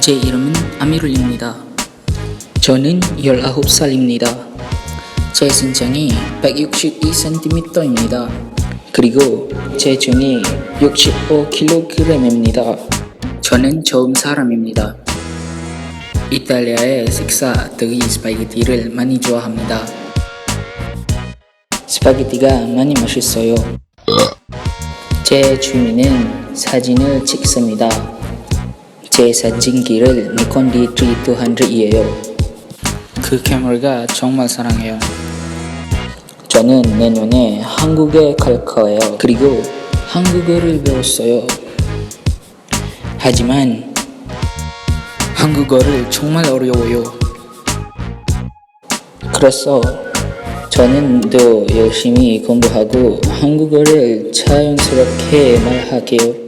제 이름은 아미룰입니다. 저는 19살입니다. 제身長이 162cm입니다. 그리고 체중이 65kg입니다. 저는 처음 사람입니다. 이탈리아의 식사들이 스파게티를 많이 좋아합니다. 스파게티가 많이 맛있어요. 제 취미는 사진을 찍습니다. 제 사진기를 니콘 D3200이에요. 그 카메라가 정말 사랑해요. 저는 내년에 한국에 갈 거예요. 그리고 한국어를 배웠어요. 하지만 한국어를 정말 어려워요. 그래서 저는 더 열심히 공부하고 한국어를 자연스럽게 말할게요.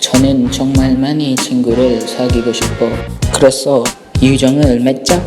저는 정말 많이 친구를 사귀고 싶어. 그래서 유정을 맺자.